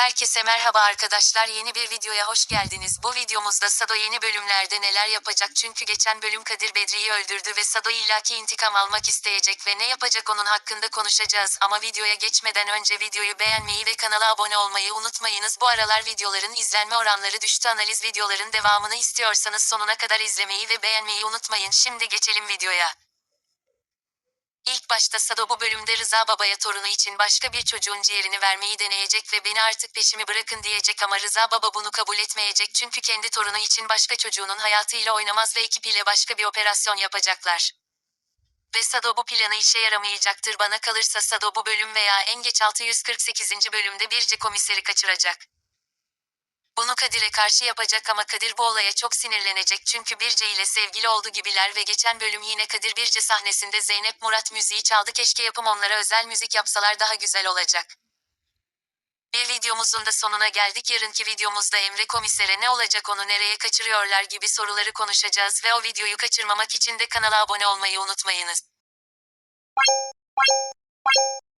Herkese merhaba arkadaşlar yeni bir videoya hoş geldiniz. Bu videomuzda Sado yeni bölümlerde neler yapacak çünkü geçen bölüm Kadir Bedri'yi öldürdü ve Sado illaki intikam almak isteyecek ve ne yapacak onun hakkında konuşacağız. Ama videoya geçmeden önce videoyu beğenmeyi ve kanala abone olmayı unutmayınız. Bu aralar videoların izlenme oranları düştü analiz videoların devamını istiyorsanız sonuna kadar izlemeyi ve beğenmeyi unutmayın. Şimdi geçelim videoya. İlk başta Sado bu bölümde Rıza babaya torunu için başka bir çocuğun ciğerini vermeyi deneyecek ve beni artık peşimi bırakın diyecek ama Rıza baba bunu kabul etmeyecek çünkü kendi torunu için başka çocuğunun hayatıyla oynamaz ve ekibiyle başka bir operasyon yapacaklar. Ve Sado bu planı işe yaramayacaktır bana kalırsa Sado bu bölüm veya en geç 648. bölümde Birce komiseri kaçıracak. Bunu Kadir'e karşı yapacak ama Kadir bu olaya çok sinirlenecek çünkü Birce ile sevgili oldu gibiler ve geçen bölüm yine Kadir Birce sahnesinde Zeynep Murat müziği çaldı keşke yapım onlara özel müzik yapsalar daha güzel olacak. Bir videomuzun da sonuna geldik yarınki videomuzda Emre komisere ne olacak onu nereye kaçırıyorlar gibi soruları konuşacağız ve o videoyu kaçırmamak için de kanala abone olmayı unutmayınız.